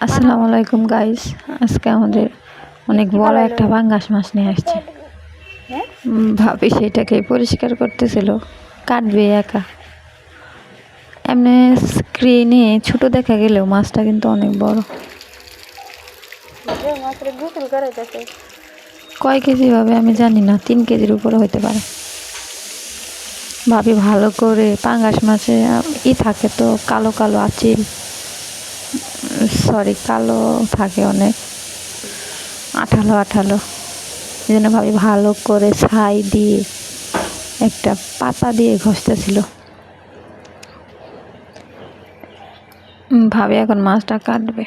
আসসালামু আলাইকুম গাইস আজকে আমাদের অনেক বড় একটা পাঙ্গাস মাছ নিয়ে আসছে। হ্যাঁ? ভাবি সেটাকে পরিষ্কার করতেছিল। কাটবে একা। এমনি স্ক্রিনে ছোট দেখা গেলেও মাছটা কিন্তু অনেক বড়। কয় কেজি হবে আমি জানি না তিন কেজির উপরে হতে পারে। ভাবি ভালো করে পাঙ্গাস মাছে ই থাকে তো কালো কালো আচিল। সরি, কালো থাকে অনেক। আঠালো আঠালো। এই জন্য ভাবি ভালো করে ছাই দিয়ে একটা পাতা দিয়ে ঘষতেছিল ভাবি এখন মাছটা কাটবে।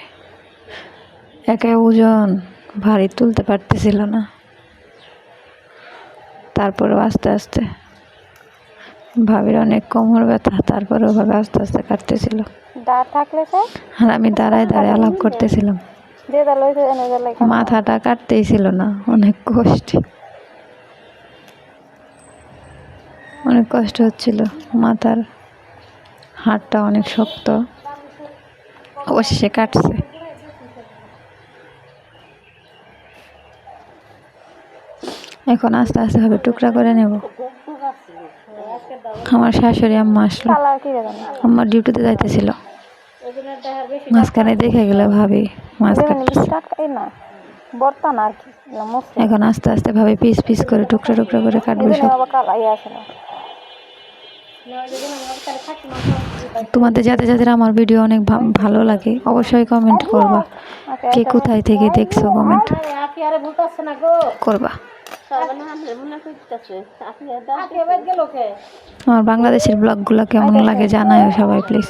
একে ওজন ভারী তুলতে পারতেছিল না। তারপরেও আস্তে আস্তে। ভাবির অনেক কোমর ব্যথা, তারপরেও ভাবে আস্তে আস্তে কাটতেছিল। আর আমি দাঁড়ায় দাঁড়ায় আলাপ করতেছিলাম। মাথাটা কাটতেই ছিল না অনেক কষ্ট। অনেক কষ্ট হচ্ছিল মাথার হাড়টা অনেক শক্ত। অবশেষে কাটছে। এখন আস্তে আস্তে হবে টুকরা করে নেব। আমার শাশুড়ি আম্মা আসলো। কালার কি রে জানি আম্মা ডিউটিতে যাইতেছিল। মাঝখানে দেখে গেলে ভাবি মাছ যেমন কাটতেছে টাটকা এই না বর্তা না আর কি এখন আস্তে আস্তে ভাবে পিস পিস করে টুকরা টুকরা করে কাটবো সব। তোমাদের যাদের যাদের আমার ভিডিও অনেক ভালো লাগে অবশ্যই কমেন্ট করবা। কে কোথায় থেকে দেখছ কমেন্ট আপনি আরে বলতাছে না গো। করবা। আমার বাংলাদেশের ব্লগগুলো কেমন লাগে জানাও সবাই প্লিজ